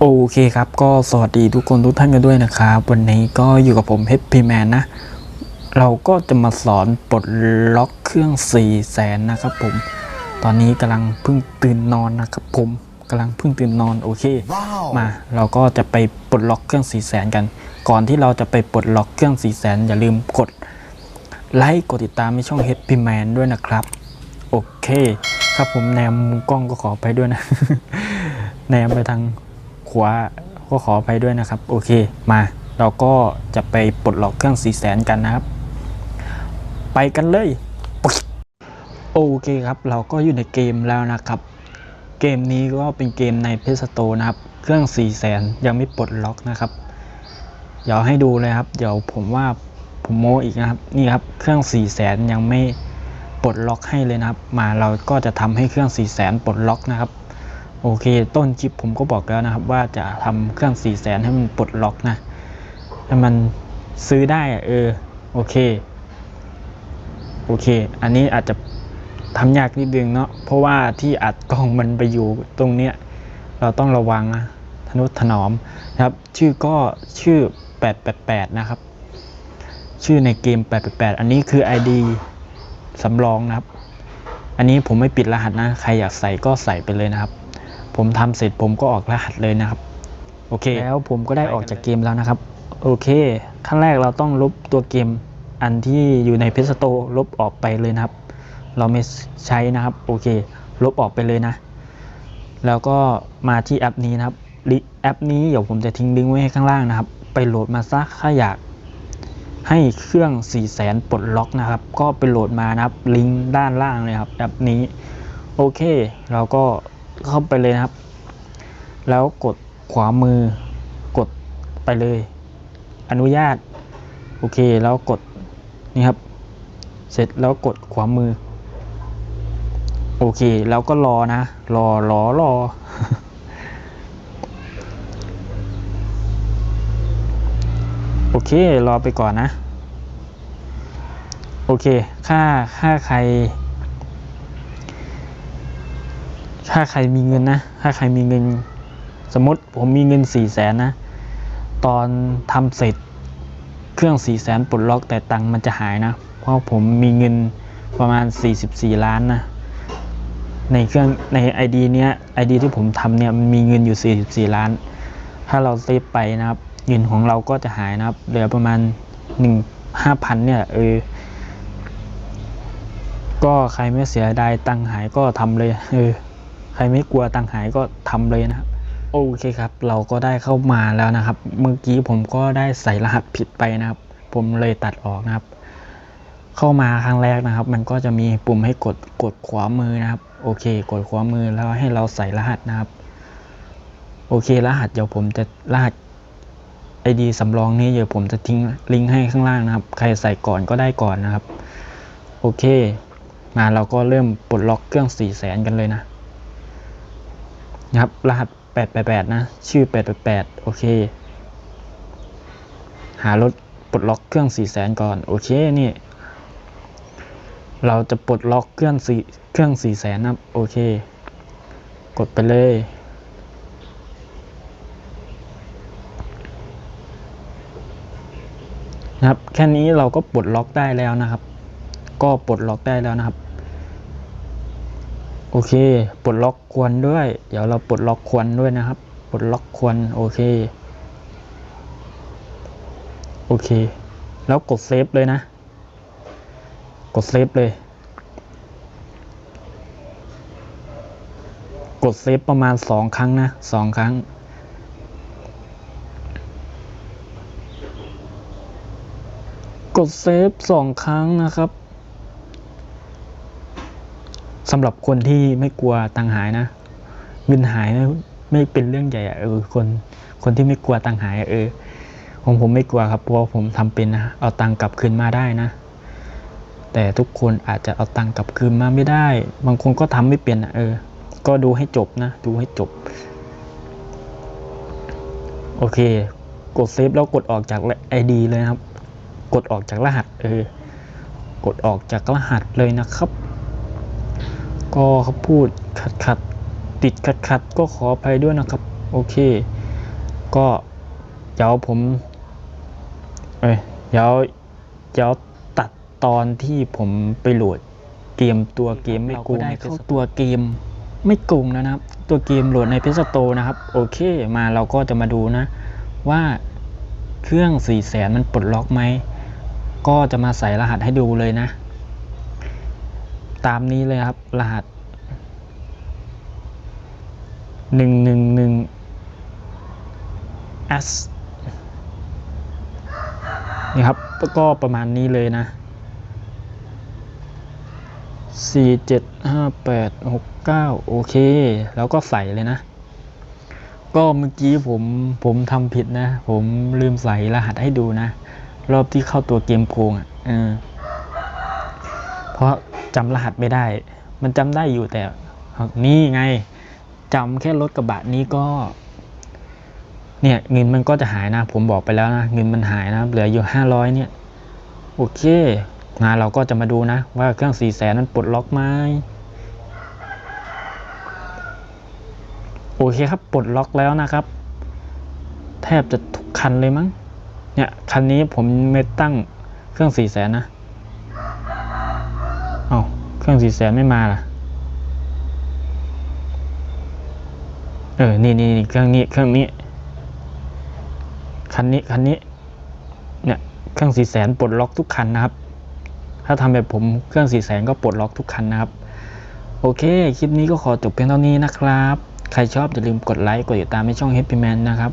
โอเคครับ ก็สวัสดีทุกคนทุกท่านกันด้วยนะครับ วันนี้ก็อยู่กับผมเฮปปี้แมนนะ เราก็จะมาสอนปลดล็อกเครื่อง4 0 0แสนนะครับผม ตอนนี้กำลังเพิ่งตื่นนอนนะครับผมกำลังเพิ่งตื่นนอนโอเคมาเราก็จะไปปลดล็อกเครื่อง4 0 0แสนกัน ก่อนที่เราจะไปปลดล็อกเครื่อง4 0 0แสนอย่าลืมกดไลค์กดติดตามในช่องเฮปปี้แมนด้วยนะครับ โอเค ครับผมแนมมุมกล้องก็ขอไปด้วยนะแนมไปทาง ขว้าก็ขอไปด้วยนะครับ โอเคมาเราก็จะไปปลดล็อกเครื่อง4 0 0แสนกันนะครับ ไปกันเลย โอเคครับ เราก็อยู่ในเกมแล้วนะครับ เกมนี้ก็เป็นเกมในเพสโตนะครับ เครื่อง4 0 0แสนยังไม่ปลดล็อกนะครับ เดี๋ยวให้ดูเลยครับ เดี๋ยวผมว่าผมโมอีกนะครับ นี่ครับ เครื่อง4 0 0แสนยังไม่ปลดล็อกให้เลยนะครับ มาเราก็จะทำให้เครื่อง4 0 0แสนปลดล็อกนะครับ โอเค ต้นคลิปผมก็บอกแล้วนะครับ ว่าจะทำเครื่อง4 0 0แสนให้มันปลดล็อกนะให้มันซื้อได้อะเออโอเค โอเค อันนี้อาจจะทำยากนิดนึงเนาะเพราะว่าที่อัดกล้องมันไปอยู่ตรงเนี้ยเราต้องระวังนะทนุถนอมนะครับ ชื่อก็ชื่อ 888 นะครับ ชื่อในเกม 888 อันนี้คือ ID สำรองนะครับ อันนี้ผมไม่ปิดรหัสนะ ใครอยากใส่ก็ใส่ไปเลยนะครับ ผมทำเสร็จผมก็ออกรหัสเลยนะครับ โอเค แล้วผมก็ได้ออกจากเกมแล้วนะครับ โอเค ขั้นแรกเราต้องลบตัวเกมอันที่อยู่ในเพจสโตลบออกไปเลยนะครับ เราไม่ใช้นะครับ โอเค ลบออกไปเลยนะ แล้วก็มาที่แอปนี้นะครับแอปนี้เดี๋ยวผมจะทิ้งลิงก์ไว้ให้ข้างล่างนะครับ ไปโหลดมาซะถ้าอยากให้เครื่อง 4 0 0แสนปลดล็อกนะครับ ก็ไปโหลดมานะครับ ลิงก์ด้านล่างเลยครับแอปนี้ โอเค เราก็ เข้าไปเลยนะครับ แล้วกดขวามือกดไปเลย อนุญาต โอเคแล้วกดนี่ครับ เสร็จแล้วกดขวามือ โอเคแล้วก็รอนะ รอรอรอโอเครอไปก่อนนะ โอเค ค่าค่าใคร ถ้าใครมีเงินนะ ถ้าใครมีเงิน สมมติผมมีเงิน4ี่แสนนะ ตอนทำเสร็จเครื่อง4ี่แสนปลดล็อกแต่ตังค์มันจะหายนะ เพราะผมมีเงินประมาณ 44 ล้านนะ ในเครื่องใน ID เนี้ย ID ที่ผมทำเนี่ยมันมีเงินอยู่ 44 ล้าน ถ้าเราเซฟไปนะครับ เงินของเราก็จะหายนะครับเหลือประมาณ 1 5,000เนี่ยเออก็ใครไม่เสียดายตังหายก็ทำเลยเออ ใครไม่กลัวตังหายก็ทำเลยนะครับโอเคครับ เราก็ได้เข้ามาแล้วนะครับ เมื่อกี้ผมก็ได้ใส่รหัสผิดไปนะครับ ผมเลยตัดออกนะครับ เข้ามาครั้งแรกนะครับ มันก็จะมีปุ่มให้กดกดขวามือนะครับ โอเค กดขวามือแล้วให้เราใส่รหัสนะครับ โอเค รหัสเดี๋ยวผมจะรหัส ID สำรองนี้เดี๋ยวผมจะทิ้งลิงก์ให้ข้างล่างนะครับ ใครใส่ก่อนก็ได้ก่อนนะครับ โอเค มาเราก็เริ่มปลดล็อกเครื่อง4 0 0แสนกันเลยนะ นะครับ รหัส 888 นะ ชื่อ 888 โอเค หารถปลดล็อกเครื่อง 4 0 0แสนก่อน โอเค นี่ เราจะปลดล็อกเครื่อง4เครื่อง 4 0 0แสนนะครับ โอเค กดไปเลยนะครับ แค่นี้เราก็ปลดล็อกได้แล้วนะครับ ก็ปลดล็อกได้แล้วนะครับ โอเคปลดล็อกควนด้วย เดี๋ยวเราปลดล็อกควนด้วยนะครับ ปลดล็อกควนโอเค โอเค แล้วกดเซฟเลยนะ กดเซฟเลย กดเซฟประมาณสองครั้งนะสองครั้งกดเซฟสองครั้งนะครับ สำหรับคนที่ไม่กลัวตังหายนะ เงินหายไม่ไม่เป็นเรื่องใหญ่อะเออคนคนที่ไม่กลัวตังค์หายอะเออผมผมไม่กลัวครับเพราะผมทำเป็นนะเอาตังค์กลับคืนมาได้นะ แต่ทุกคนอาจจะเอาตังค์กลับคืนมาไม่ได้ บางคนก็ทำไม่เป็นอะเออ ก็ดูให้จบนะ ดูให้จบ โอเค กดเซฟแล้วกดออกจาก ID เลยครับ กดออกจากรหัส เออ กดออกจากรหัสเลยนะครับ ก็เขาพูดขัดขัดติดขัดขัดก็ขออภัยด้วยนะครับ โอเค ก็เดี๋ยวผม เอ้ยเดี๋ยวเดี๋ยวตัดตอนที่ผมไปโหลดเกมตัวเกมไม่โกงได้เข้าตัวเกมไม่โกงแล้วนะครับ ตัวเกมโหลดในเพจสโตนะครับ โอเค มาเราก็จะมาดูนะ ว่าเครื่อง4 0 0แสนมันปลดล็อกไหม ก็จะมาใส่รหัสให้ดูเลยนะ ตามนี้เลยครับ รหัสหนึ่งหนึ่งหนึ่ง S นี่ครับ ก็ประมาณนี้เลยนะสี่เจ็ดห้าแปดหกเก้าโอเค แล้วก็ใส่เลยนะ ก็เมื่อกี้ผมผมทำผิดนะ ผมลืมใส่รหัสให้ดูนะ รอบที่เข้าตัวเกมโกงอะเออ เพราะจำรหัสไม่ได้ มันจำได้อยู่แต่นี่ไงจำแค่รถกระบะนี้ก็ เนี่ยเงินมันก็จะหายนะ ผมบอกไปแล้วนะเงินมันหายนะ เหลืออยู่ห้าร้อยเนี่ยโอเคงานเราก็จะมาดูนะ ว่าเครื่องสี่แสนนั้นปลดล็อกไหมโอเคครับปลดล็อกแล้วนะครับ แทบจะทุกคันเลยมั้งเนี่ยคันนี้ผมไม่ตั้งเครื่องสี่แสนนะ เครื่องสี่แสนไม่มาล่ะ เออนี่นี่นี่เครื่องนี้ เครื่องนี้ คันนี้ คันนี้ เนี่ย เครื่องสี่แสนปลดล็อกทุกคันนะครับ ถ้าทำแบบผมเครื่องสี่แสนก็ปลดล็อกทุกคันนะครับ โอเค คลิปนี้ก็ขอจบเพียงเท่านี้นะครับ ใครชอบอย่าลืมกดไลค์ กดติดตามในช่อง Happy Man นะครับ